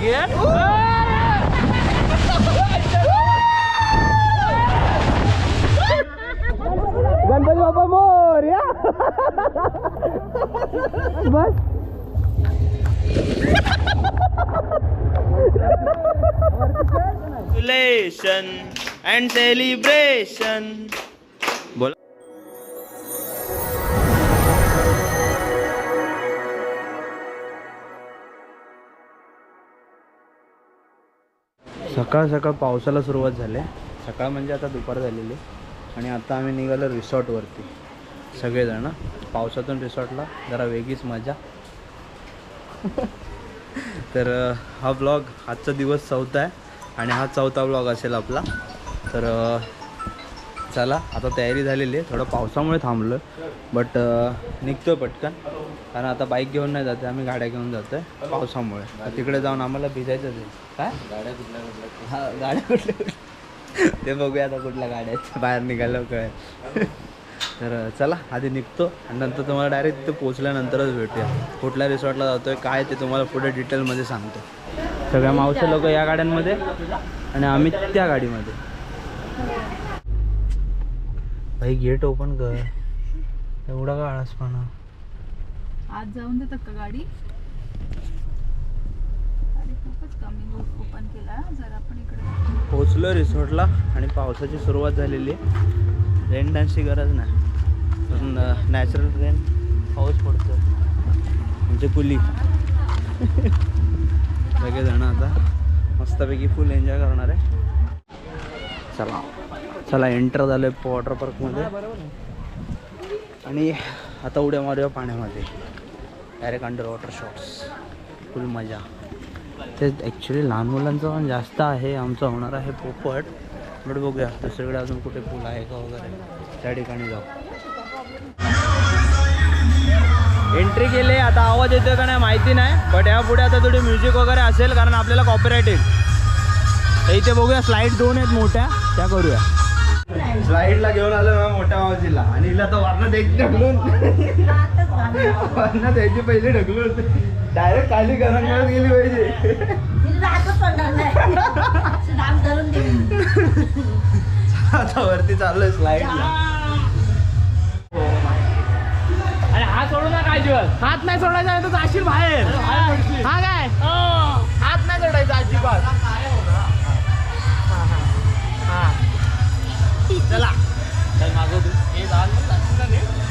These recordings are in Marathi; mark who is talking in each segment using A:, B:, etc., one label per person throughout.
A: again. Ganpati Baba Moria! Bas!
B: Congratulations and celebration
A: सकाळ सकाळ पावसाला सुरुवात झाली. सकाळ म्हणजे आता दुपार झालेली. आणि आता आम्ही निघालो रिसॉर्टवरती. सगळेजण. पावसातून रिसॉर्टला जरा वेगळीच मजा. तर हा ब्लॉग आजचा दिवस चौथा आहे. आणि हा चौथा ब्लॉग असेल आपला. तर चला आता तयारी झालेली आहे. थोडं पावसामुळे थांबलो बट निघतोय पटकन. कारण आता बाईक घेऊन नाही जाते आम्ही गाड्या घेऊन जातो आहे पावसामुळे तिकडे जाऊन आम्हाला भिजायचंच आहे. काय? गाड्या कुठल्या कुठल्या हा गाड्या कुठल्या ते बघूया आता कुठल्या गाड्या बाहेर निघालो काय तर चला आधी निघतो आणि नंतर तुम्हाला डायरेक्ट तिथे पोचल्यानंतरच भेटूया. कुठल्या रिसॉर्टला जातोय काय ते तुम्हाला पुढे डिटेलमध्ये सांगतो. सगळ्या मावसे लोक या गाड्यांमध्ये आणि आम्ही त्या गाडीमध्ये. भाई गेट ओपन कर. एवढा का आळसपणा
C: आज जाऊन देतात का गाडी? गाडी खूपच कमी ओपन केला. जर आपण इकडे
A: पोचलो रिसॉर्टला आणि पावसाची सुरुवात झालेली आहे. रेन डान्सची गरज नाही. पण नॅचरल रेन पाऊस पडतो म्हणजे कुली. सगळेजण आता मस्तपैकी फुल एन्जॉय करणार आहे. चला. चला एंटर झालं आहे वॉटर पार्कमध्ये आणि आता उड्या मारूया पाण्यामध्ये. Direct under water shots full मजा. ते ॲक्च्युली लहान मुलांचं पण जास्त आहे आमचं होणार आहे पोपट. बट बघूया दुसरीकडे अजून कुठे पूल आहे का वगैरे. त्या ठिकाणी जाऊ. एंट्री केली आता आवाज येतोय का नाही माहिती नाही. बट यापुढे आता थोडी म्युझिक वगैरे असेल कारण आपल्याला कॉपीराईट येईल. इथे बघूया स्लाईड दोन आहेत मोठ्या त्या करूया. स्लाईडला घेऊन आलो ना मोठ्या मावशीला. आणि हिला तर वरणात एक ढकलून. वरणात यायची पहिले ढकलून. डायरेक्ट खाली गरम करत गेली पाहिजे. आता वरती चाललोय स्लाईडला
B: अरे हा सोडू ना काय दिवस
A: हात नाही सोडायचा नाही तर जाशील बाहेर. हा काय? हात नाही सोडायचा अजिबात.
B: मागव तू हे. झालं ना, जाशील का रे?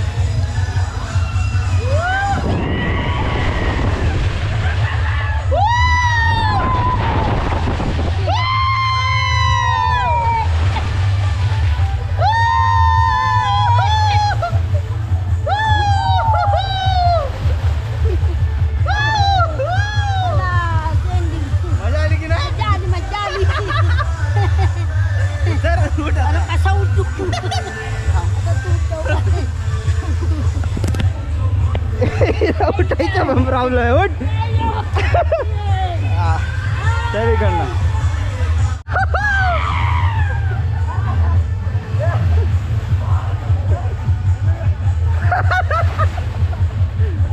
A: उठायचा पण प्रॉब्लेम आहे उठ. हा,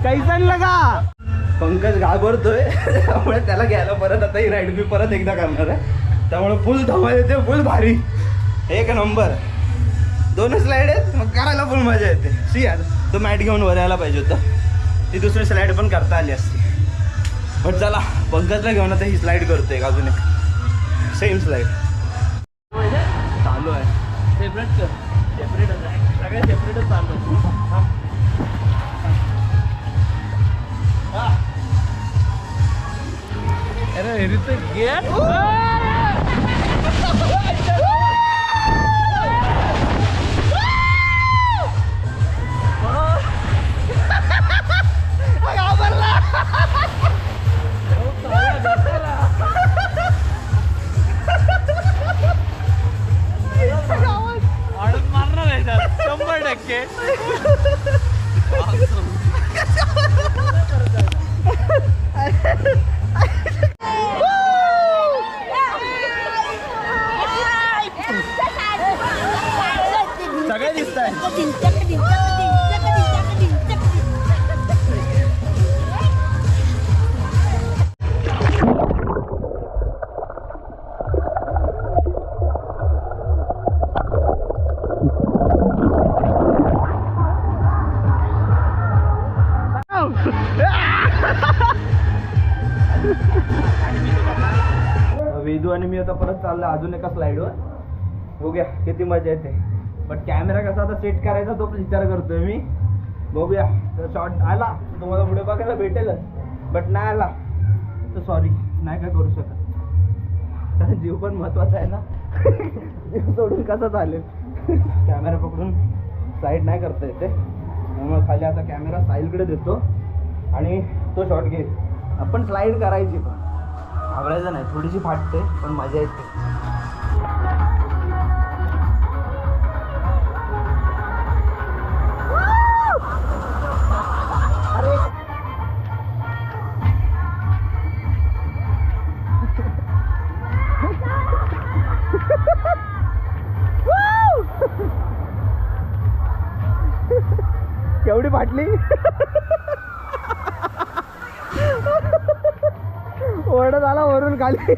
A: कैसन लगा पंकज घाबरतोय त्यामुळे त्याला घ्यायला परत आता ही राईड मी परत एकदा करणार आहे. त्यामुळे फुल धमाल येते फुल भारी. एक नंबर दोनच स्लाईड आहेत मग करायला फुल मजा येते. सी यार तो मॅट घेऊन वर यायला पाहिजे होतं. ती दुसरी स्लाईड पण करता आली असती. बट चला पंकजला घेऊन आता ही स्लाईड करतोय एक अजून एक. सेम स्लाईड चालू आहे.
B: सेपरेट कर. सेपरेटच आहे सगळ्या सेपरेटच चालू आहे. अरे हेरीचं गेट
A: रिदू आणि मी आता परत चाललो अजून एका स्लाईडवर बघूया किती मजा येते. बट कॅमेरा कसा आता सेट करायचा तो पण विचार करतोय मी. बघूया. तर शॉर्ट आला. तुम्हाला पुढे बघायला भेटेलच. बट नाही आला. तर सॉरी नाही काय करू शकत. कारण जीव पण महत्त्वाचा आहे ना. जीव सोडून कसा चालेल? कॅमेरा पकडून साईड नाही करता येते. त्यामुळे खाली आता कॅमेरा साईडकडे देतो. आणि तो शॉट घे. आपण स्लाईड करायची पण. आवडायचं नाही. थोडीशी फाटते पण मजा येते. केवढी फाटली? ओरडत आला वरून खाली.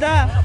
A: स्लो कसं येतं अरे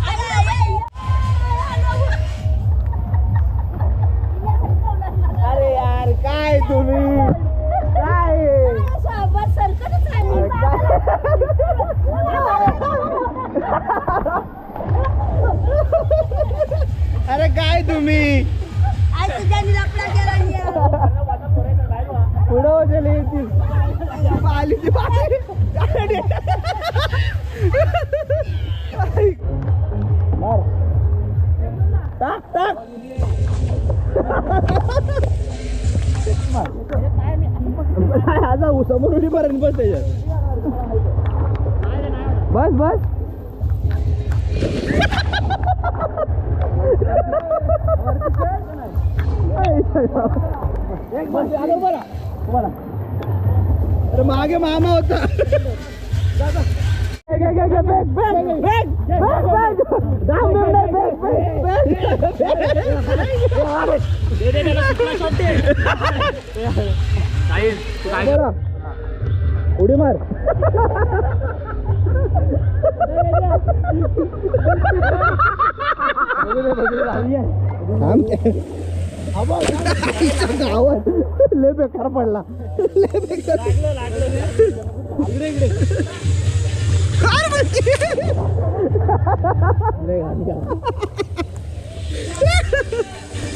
A: बॅग, बॅग. बरा. उडी मार आवाज लय बेकार पडला लय बेकार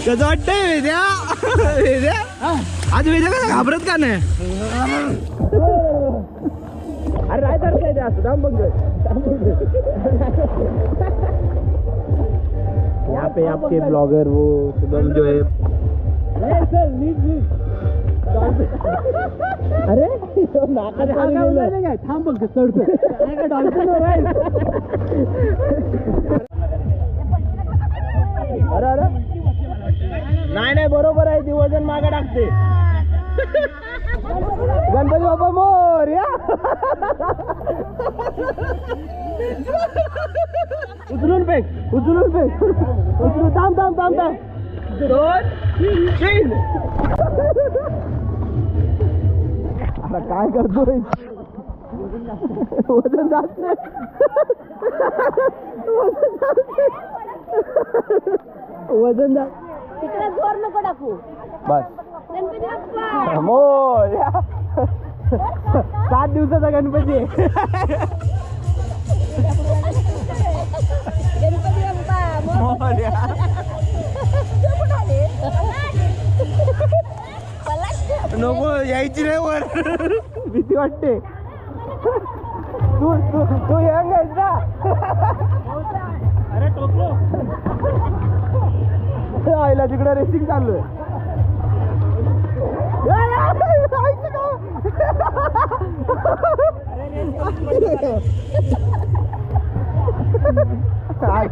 A: कसं वाटतंय वेद्या वेद्या आज वेद्या कसं घाबरत का नाही अरे राय करताय ते असं दाम बघ पे आपके ब्लॉगर वो शुभम जो है। अरे पाणी गेलं.
B: थांब बघ चढतो
A: अरे अरे। नाही नाही बरोबर आहे ती वज़न मागे टाकते. गणपती बाप्पा मोर या. उचलून फेक उचलून फेक. उचलून थांब थांब थांब थांब.
D: दोन तीन.
A: आता काय करतोय वजन जास्त वजन जास्त वजन जास्त
E: तिकडे जोर नको टाकू.
A: बस.
E: गणपती बाप्पा.
A: मोर्या सात दिवसाचा गणपती आहे.
E: गणपती
A: मोरया. नको यायची नाही वर. भीती वाटते. तू तू तू यंग आहेस ना
D: अरे टोकलो
A: आईला तिकडे रेसिंग चालू आहे? काय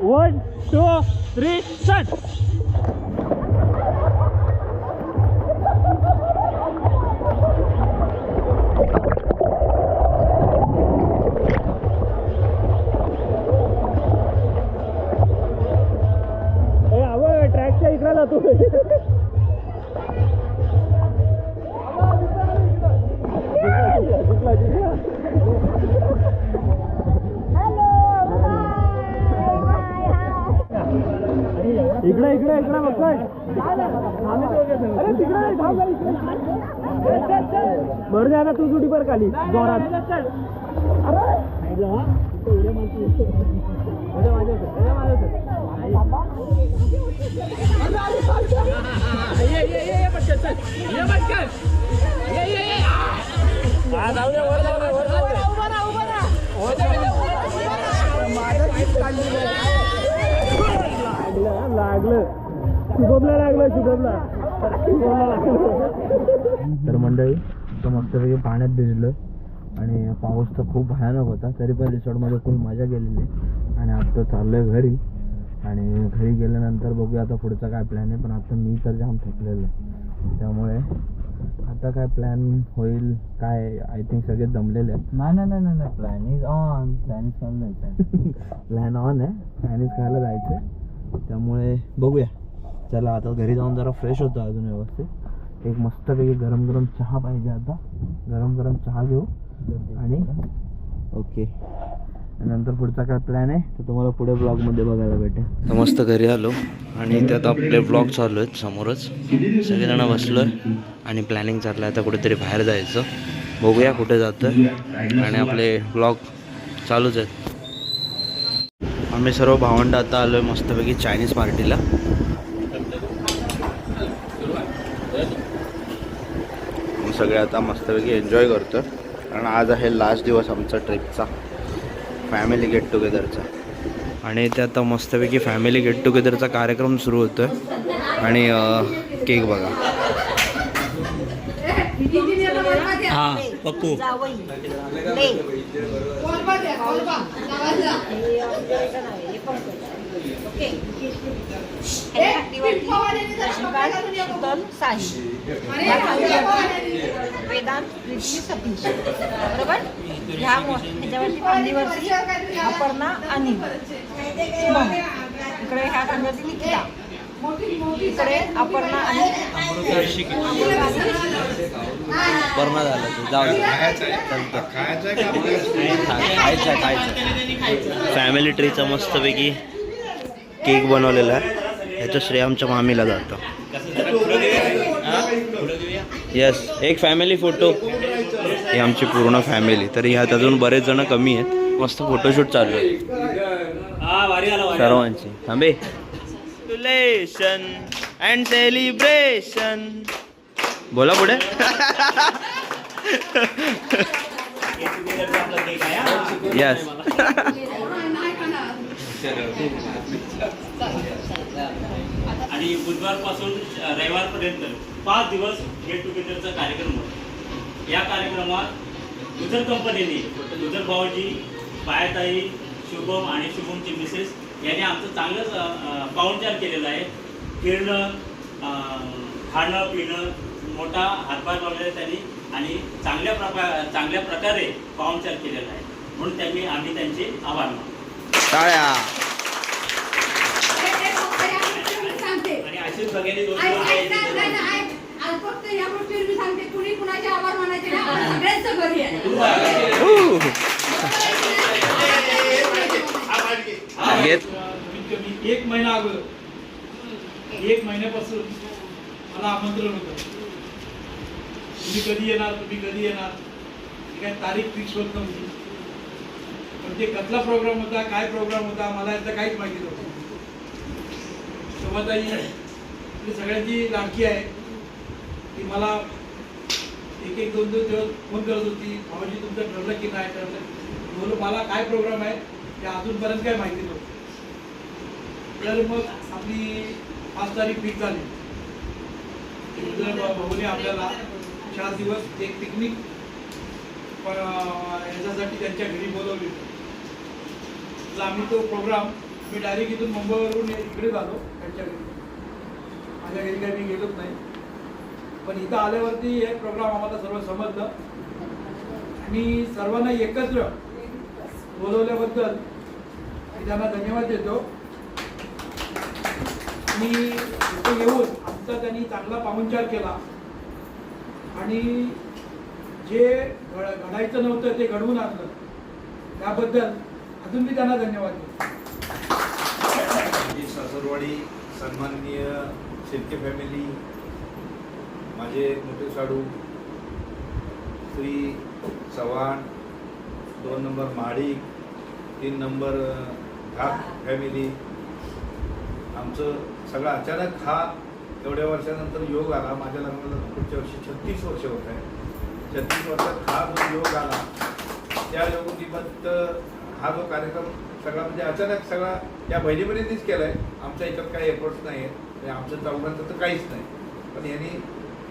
A: One, two,
D: three, set! तू सुटी पर खाली जोरात. लागलं लागलं. शुभमला लागलं शुभमला
A: तर मंडळी तर मस्तपैकी पाण्यात भिजलं. आणि पाऊस तर खूप भयानक होता. तरी पण रिसॉर्टमध्ये खूप मजा केलेली आणि आता चाललोय घरी. आणि घरी गेल्यानंतर बघूया आता पुढचा काय प्लॅन आहे. पण आता मी तर जाम थकलेलो आहे. त्यामुळे आता काय प्लॅन होईल काय आय थिंक सगळे जमलेले आहेत.
F: नाही नाही नाही नाही plan is on plan is on नाही
A: प्लॅन ऑन आहे. चायनीज खायला जायचं त्यामुळे बघूया. चला आता घरी जाऊन जरा फ्रेश होतो अजून व्यवस्थित. एक मस्तपैकी गरम गरम चहा पाहिजे आता. गरम गरम चहा घेऊ. आणि ओके. नंतर पुढचा काय प्लॅन आहे? तर तुम्हाला पुढे ब्लॉगमध्ये बघायला भेटेल. तर मस्त घरी आलो. आणि त्यात आपले ब्लॉग चालू आहेत समोरच. सगळेजण बसलोय. आणि प्लॅनिंग चाललं आहे आता कुठेतरी बाहेर जायचं. बघूया कुठे जातं आणि आपले ब्लॉग चालूच आहेत. आम्ही सर्व भावंड आता आलो आहे मस्तपैकी चायनीज पार्टीला सगळे आता मस्तपैकी एन्जॉय करतो कारण आज आहे लास्ट दिवस आमचा ट्रिपचा फॅमिली गेट टुगेदरचा आणि ते आता मस्तपैकी फॅमिली गेट टुगेदरचा कार्यक्रम सुरू होतो आहे आणि केक बघा. हां पप्पू
E: शीतल सतीश बरोबर? ह्या ह्याच्यावरती अपर्णा शुभम इकडे ह्या खांद्यावरती निकिता इकडे अपर्णा आणि आणि
A: झालं ते जाऊ खायचं खायचं फॅमिली ट्रीचा मस्तपैकी केक बनवलेला आहे. ह्याचं श्रेय आमच्या मामीला जातं. येस एक फॅमिली फोटो ही आमची पूर्ण फॅमिली तर ह्यात अजून बरेच जण कमी आहेत. मस्त फोटोशूट चालू आहे. सर्वांची. थांबे. अँड सेलिब्रेशन बोला पुढे. यस
D: आणि बुधवारपासून रविवारपर्यंत पाच दिवस गेट टुगेदरचा कार्यक्रम होता. या कार्यक्रमात गुजर कंपनीने गुजर भाऊजी पायाताई शुभम आणि शुभमची मिसेस यांनी आमचं चांगलंच पाहुणचार केलेलं आहे. फिरणं खाणं पिणं मोठा हातभार लावलेला आहे त्यांनी आणि चांगल्या प्रकार चांगल्या प्रकारे पाहुणचार केलेला आहे. म्हणून त्यांनी आम्ही त्यांचे आभार मानतो. आणि अशीच भगिनी दोन
G: ऐक-
D: दिवस
G: ऐक ना,
D: यायची
G: नाही,
D: जरूर.
G: नाही, ऐक. या मी सांगते. कुणी कुणाचे आभार मानायचे ना आपण सगळ्यांचं घरी आहे.
A: घेत
B: कमीत कमी एक महिना अगोदर. एक महिन्यापासून मला आमंत्रण होतं. तुम्ही कधी येणार? तुम्ही कधी येणार? ही काय तारीख फिक्स होत नव्हती. पण ते कसला प्रोग्राम होता? काय प्रोग्राम होता? मला याचं काहीच माहिती नव्हतं. शोभाताई आपली सगळ्यांची लाडकी आहे. की मला एक एक दोन दोन दिवस फोन करत होती भावाजी तुमचं ठरलं की नाही ठरलं? बोलू मला काय प्रोग्राम आहे? ते अजूनपर्यंत काय माहिती नव्हतं. तर मग आपली पाच तारीख फिक्स झाली. भाऊने आपल्याला चार दिवस एक पिकनिक याच्यासाठी त्यांच्या घरी बोलवली. तर आम्ही तो प्रोग्राम मी डायरेक्ट इथून मुंबईवरून इकडे झालो त्यांच्या घरी. माझ्या घरी काही मी गेलोच नाही. पण इथं आल्यावरती हे प्रोग्राम आम्हाला सर्व समजलं. आणि सर्वांना एकत्र बोलवल्याबद्दल मी त्यांना धन्यवाद देतो. मी इथे येऊन आमचा त्यांनी चांगला पाहुणचार केला. आणि जे घड- घडायचं नव्हतं ते घडवून आणलं. त्याबद्दल अजून मी त्यांना धन्यवाद देतो.
H: सासरवाडी सन्माननीय शेतके फॅमिली माझे मोठे साडू श्री चव्हाण दोन नंबर माळी तीन नंबर घाट फॅमिली आमचं सगळं अचानक हा एवढ्या वर्षानंतर योग आला. माझ्या लग्नाला पुढच्या वर्षी छत्तीस वर्ष होत आहे छत्तीस वर्षात हा जो योग आला त्या योगनिमित्त हा जो कार्यक्रम सगळा म्हणजे अचानक सगळा या बहिणीबहिणींनीच केला आहे आमच्या याच्यात काही एफर्ट्स नाही आहेत आणि आमचं चौघांचं तर काहीच नाही. पण यांनी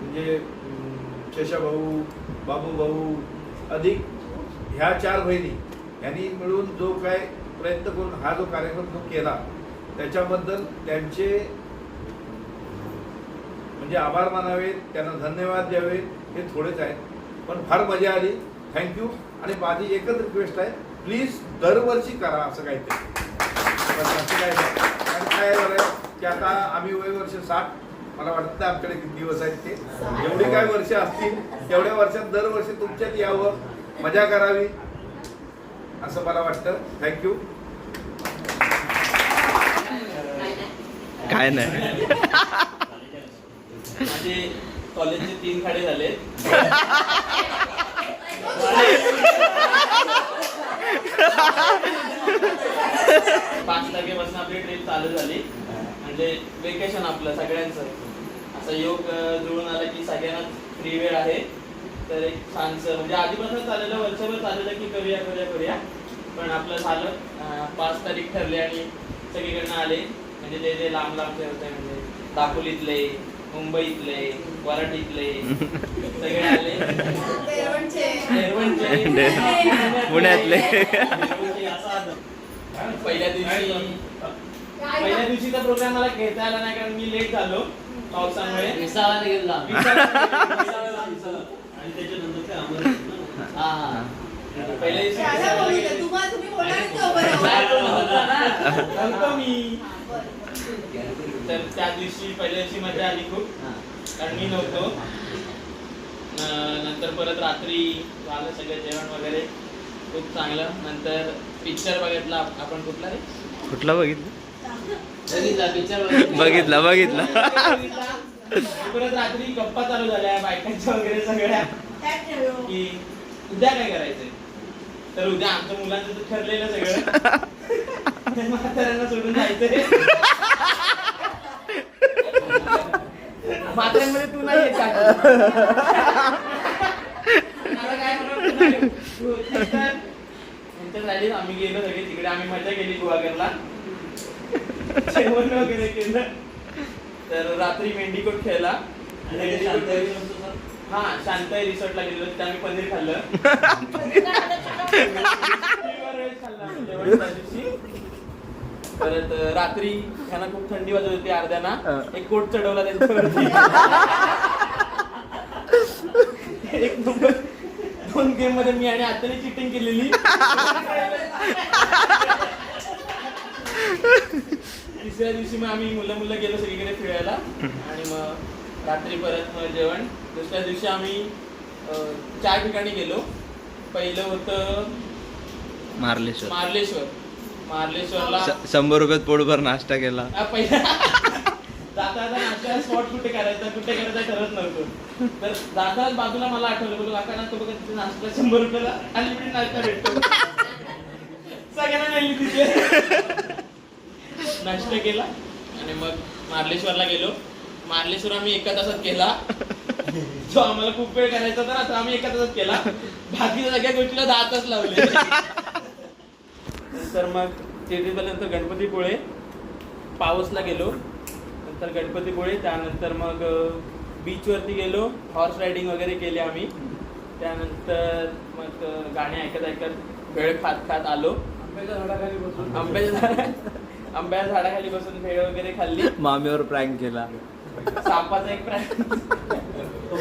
H: म्हणजे अं, बाबूभाऊ बाबू भाऊ अधिक ह्या चार बहिणी यांनी मिळून जो काय प्रयत्न करून हा जो कार्यक्रम जो केला त्याच्याबद्दल त्यांचे म्हणजे आभार मानावेत त्यांना धन्यवाद द्यावे हे थोडेच आहेत. पण फार मजा आली. थँक्यू आणि माझी एकच रिक्वेस्ट आहे प्लीज दरवर्षी करा असं काहीतरी. पण असं काय कारण काय झालं आहे की आता आम्ही वय वर्ष साठ मला वाटत आमच्याकडे किती दिवस आहेत ते. जेवढी काय वर्ष असतील तेवढ्या वर्षात दरवर्षी तुमच्यात यावं मजा करावी असं मला वाटतं. थँक्यू
A: काय नाही.
I: माझे कॉलेजचे तीन खाडे झाले. पाच तारखेपासून आपली ट्रिप चालू झाली. म्हणजे वेकेशन आपलं सगळ्यांचं. असं योग अं, जुळून आला की सगळ्यांना फ्री वेळ आहे. तर एक छानसं म्हणजे आधीपासून चाललेलं वर्षभर चाललेलं की करूया करूया करूया. पण आपलं झालं पाच तारीख ठरले आणि सगळीकडनं आले. म्हणजे जे जे लांब लांबचे होते म्हणजे दापोलीतले मुंबईतले वराठीतले सगळे आले.
A: पुण्यातले.
I: निर्वणचे असं आलं. पहिल्या दिवशी पहिल्या दिवशीचा प्रोग्राम मला घेता आला नाही कारण मी लेट झालो. पावसामुळे?
F: विसावाला गेलो.
D: आणि त्याच्यानंतर ते
F: हा, हा.
I: पहिल्या दिवशी तर त्या दिवशी पहिल्या दिवशी मजा आली खूप. कारण मी नव्हतो. नंतर परत रात्री झालं सगळं जेवण वगैरे. खूप चांगलं. नंतर पिक्चर बघितला आपण कुठला रे
A: कुठला बघितलं?
F: बघितला बघितला
I: परत रात्री गप्पा चालू झाल्या बायकांच्या वगैरे सगळ्या. की उद्या काय करायचंय? तर उद्या आमच्या मुलांचं तर ठरलेलं सगळं. म्हाताऱ्यांना सोडून जायचंय. म्हाताऱ्यांमध्ये तू नाही येत काय झाली आम्ही गेलो सगळे तिकडे. आम्ही मजा केली गुहागरला जेवण वगैरे केलं. तर रात्री मेंढीकोट खेळला? हा शांताई रिसॉर्टला गेलेलो तिथे आम्ही पनीर खाल्लं. जेवण त्या दिवशी. परत अं, रात्री ह्यांना खूप थंडी वाजत होती अर्ध्यांना. एक कोट चढवला त्यांच्यावरती. एक नंबर दोन गेममध्ये मी आणि आत्याने चिटिंग केलेली. तिसऱ्या दिवशी मग आम्ही मुलं मुलं गेलो सगळीकडे फिरायला. आणि मग रात्री परत मग जेवण. दुसऱ्या दिवशी आम्ही चार ठिकाणी गेलो. पहिलं होतं
A: मार्लेश्वर.
I: मार्लेश्वर. मार्लेश्वरला
A: शंभर रुपयात पोटभर नाश्ता केला.
I: पहिला. जाता नाश्ता स्पॉट कुठे करायचा कुठे करायचं ठरत नव्हतं. तर जाता बाजूला मला आठवलं बोलू काका ना तो बघा तिथे नाश्ता शंभर रुपयाला अनलिमिटेड नाश्ता भेटतो. सगळ्यांना नेली तिथे. नाश्ता केला आणि मग मार्लेश्वरला गेलो. मार्लेश्वर आम्ही एका तासात केला. जो आम्हाला खूप वेळ करायचा होता ना तो आम्ही एका तासात केला. बाकीच्या सगळ्या गोष्टीला दहा तास लावले. नंतर मग तिथेपर्यंत गणपतीपुळे पाऊसला गेलो. नंतर गणपतीपुळे त्यानंतर मग बीचवरती गेलो. हॉर्स रायडिंग वगैरे केली आम्ही. त्यानंतर मग गाणी ऐकत ऐकत भेळ खात खात आलो.
B: आंब्याच्या झाडाखाली बसून.
I: आंब्याच्या झाडा आंब्याच्या झाडाखाली बसून भेळ वगैरे खाल्ली.
A: मामीवर प्रँक केला.
I: सापाचा एक प्राय
B: तो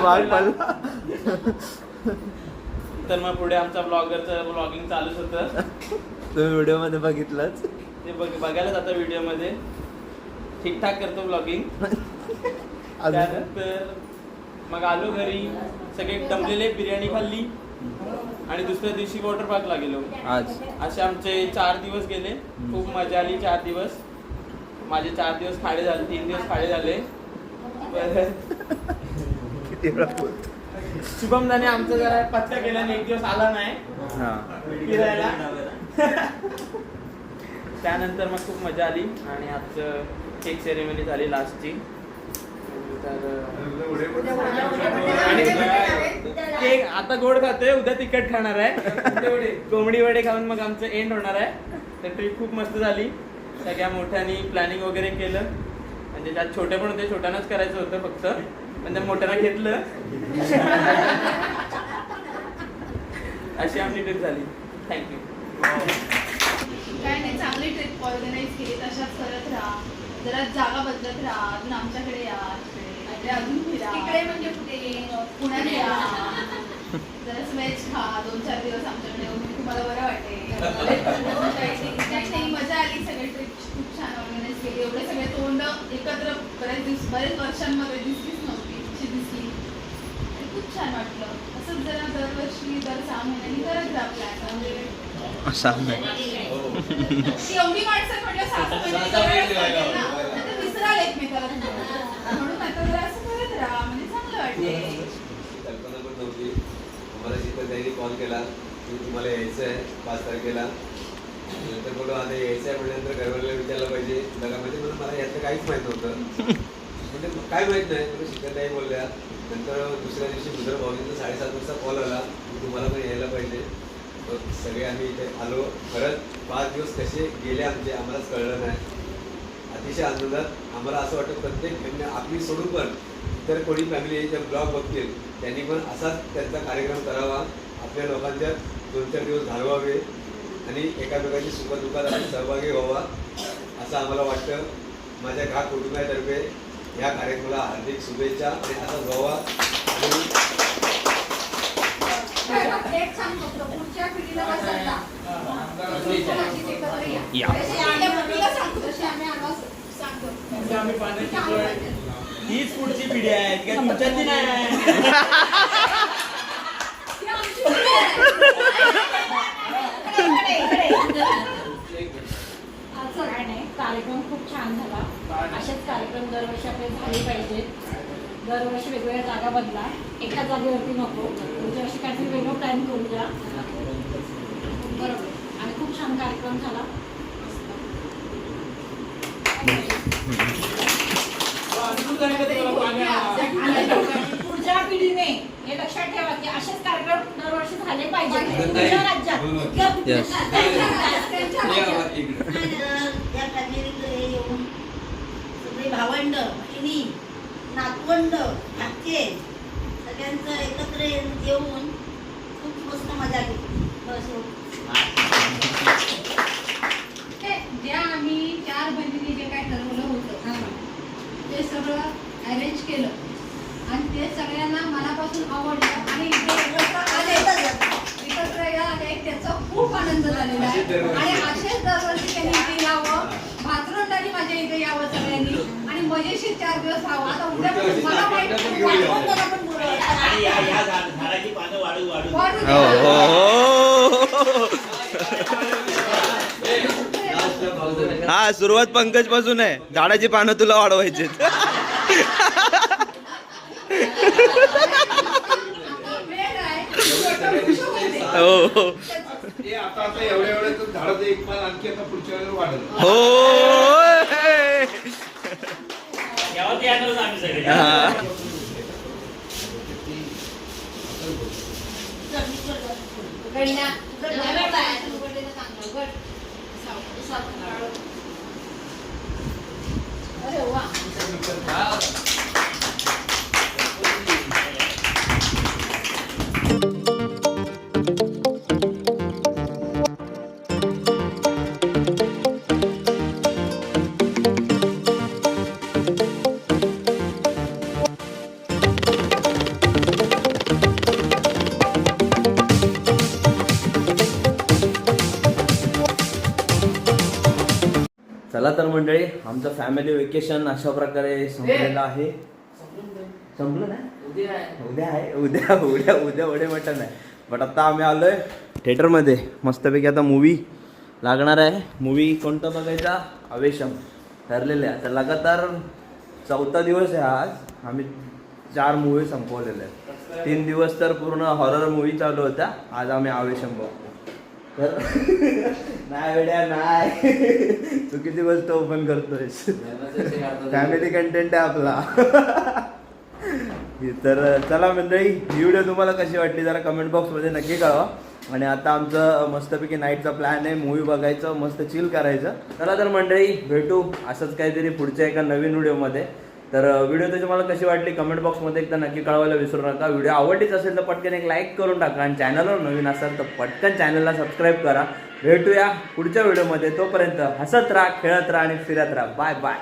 B: पडला.
I: तर मग पुढे आमचा ब्लॉगरचं ब्लॉगिंग चालूच होतं.
A: तुम्ही व्हिडिओमध्ये बघितलंच?
I: ते बघ बघायला जातं व्हिडिओमध्ये. ठीकठाक करतो ब्लॉगिंग त्यानंतर मग आलो घरी. सगळे दमलेले बिर्याणी खाल्ली. आणि दुसऱ्या दिवशी वॉटर पार्कला गेलो
A: आज
I: असे आमचे चार दिवस गेले खूप मजा आली चार दिवस माझे चार दिवस खाडे झाले तीन दिवस खाडे झाले? शुभम दाने आमचा जरा पत्ता केल्याने एक दिवस आला नाही
A: हा
I: फिरायला त्यानंतर मग खूप मजा आली आणि आजचं केक सेरेमनी झाली लास्टची तर आणि केक आता गोड खातोय उद्या तिखट खाणार आहे. कोंबडी वडे खाऊन मग आमचं एंड होणार आहे. तर ट्रिप खूप मस्त झाली. सगळ्या मोठ्यानी प्लॅनिंग वगैरे केलं. म्हणजे त्यात छोटे पण होते छोट्यानंच करायचं होतं फक्त. पण त्या मोठ्यानं घेतलं. अशी आमची ट्रिप झाली. थँक्यू
C: काय नाही चांगली ट्रिप ऑर्गनाईज केली. तशाच करत राहा. जरा जागा बदलत राहा. अजून आमच्याकडे या. इकडे अजून फिरा.
G: तिकडे म्हणजे कुठे?
C: पुण्यात या. स्वेच खा दोन चार दिवस आमच्याकडे येऊन तुम्हाला बरं वाटेल. काही नाही मजा आली सगळी ट्रिप खूप छान ऑर्गनाईज केली. एवढे सगळे तोंड एकत्र बरेच दिवस बरेच वर्षांमध्ये दिसलीच नव्हती अशी दिसली. आणि खूप छान वाटलं. असंच जरा दरवर्षी दर सहा महिन्यांनी करत राहा प्लॅन म्हणजे एवढी माणसं म्हटलं सहा महिने विसराल एकमेकाला. म्हणून आता जरा असं करत राहा म्हणजे चांगलं वाटेल
J: आम्हाला तिथं त्यांनी कॉल केला. की तुम्हाला यायचं आहे पाच तारखेला. नंतर बोलू आता यायचं आहे म्हटल्यानंतर घरवाल्याला विचारलं पाहिजे. लग्नामध्ये म्हणून मला यातलं काहीच माहीत नव्हतं. म्हणजे काय माहीत नाही म्हणजे शिकत नाही बोलल्या. नंतर दुसऱ्या दिवशी दुसऱ्या भाऊजींचा साडेसात वाजता कॉल आला. की तुम्हाला पण यायला पाहिजे. मग सगळे आम्ही इथे आलो. खरंच पाच दिवस कसे गेले आमचे आम्हालाच कळलं नाही. अतिशय आनंदात. आम्हाला असं वाटतं प्रत्येक म्हणजे आपली सोडून पण इतर कोणी फॅमिली जर ब्लॉग बघतील. त्यांनी पण असाच त्यांचा कार्यक्रम करावा. आपल्या लोकांच्या दोन चार दिवस घालवावे आणि एकामेकांची सुखदुःखात आपण सहभागी व्हावा असं आम्हाला वाटतं. माझ्या घा कुटुंबातर्फे या कार्यक्रमाला हार्दिक शुभेच्छा आणि असाच व्हावा. आणि
I: म्हणजे हीच पुढची पिढी आहे ती काय तुमच्यातली नाही
G: ही आमची पिढी आहे.
E: असं काय नाही कार्यक्रम खूप छान झाला असेच कार्यक्रम दरवर्षी आपले झाले. पाहिजेत दरवर्षी वेगवेगळ्या जागा बदला एका जागेवरती नको पुढच्या वर्षी काहीतरी वेगळं प्लॅन करूया बरोबर आणि खूप छान कार्यक्रम झाला
I: अजून झाली का तुम्हाला पाणी
E: आणि पुढच्या पिढीने हे लक्षात ठेवा की असेच कार्यक्रम दरवर्षी झाले तुमच्या राज्यात.
A: Yes.
K: या येऊन सगळे भावंड बहिणी नातवंड भाचे सगळ्यांचं एकत्र येऊन खूप मस्त मजा घेतली. बस.
G: हे, ज्या आम्ही चार बहिणींनी जे काय ठरवलं होतं ते सगळं अरेंज केलं. आणि ते सगळ्यांना मनापासून आवडलं. आणि इथे एकत्र आले. एकत्र आले. त्याचा खूप आनंद झालेला आहे. आणि असेच दरवर्षी त्यांनी इथे यावं. भातरंडाने माझ्या इथे यावं सगळ्यांनी. आणि मजेशीर चार दिवस राहावं. आता उद्यापासून मला माहिती
A: हो. हो हा सुरुवात पंकजपासून आहे. झाडाची पानं तुला वाढवायची
G: वेळ आहे छोटं वृक्ष होते.
A: हो हो.
H: हे आता आता एवढ्या एवढ्या झाडाचं एक पान आणखी आता पुढच्या वेळेला वाढेल.
A: हो
D: सगळे.
A: हा. आमचं फॅमिली वेकेशन अशा प्रकारे संपलेलं आहे. संपलं ना? उद्या आहे. उद्या उद्या उद्या वडे मटण आहे. बट आता आम्ही आलोय थिएटरमध्ये मस्तपैकी आता मूवी लागणार आहे. मूवी कोणता बघायचा? अवेशम. ठरलेलं आहे. आता लगातार चौथा दिवस आहे आज. आम्ही चार मूवी संपवलेले आहेत. तीन दिवस तर पूर्ण हॉरर मूवी चालू होत्या. आज आम्ही आवेशम बघतो तर नाही वेड्या नाही. तू किती गोष्ट ओपन करतोयस. फॅमिली कंटेंट आहे आपला. तर चला मंडळी ही व्हिडिओ तुम्हाला कशी वाटली जरा कमेंट बॉक्समध्ये नक्की कळवा. आणि आता आमचं मस्तपैकी नाईटचा प्लॅन आहे मूवी बघायचं मस्त चिल करायचं. चला तर मंडळी भेटू. असंच काहीतरी पुढच्या एका नवीन व्हिडिओमध्ये तर व्हिडिओ ते तुम्हाला कशी वाटली कमेंट बॉक्समध्ये एकदा नक्की कळवायला विसरू नका. व्हिडिओ आवडलीच असेल तर पटकन एक लाईक करून टाका आणि चॅनलवर नवीन असाल तर पटकन चॅनलला सबस्क्राईब करा. भेटूया पुढच्या व्हिडिओमध्ये तोपर्यंत हसत राहा खेळत राहा आणि फिरत राहा. Bye bye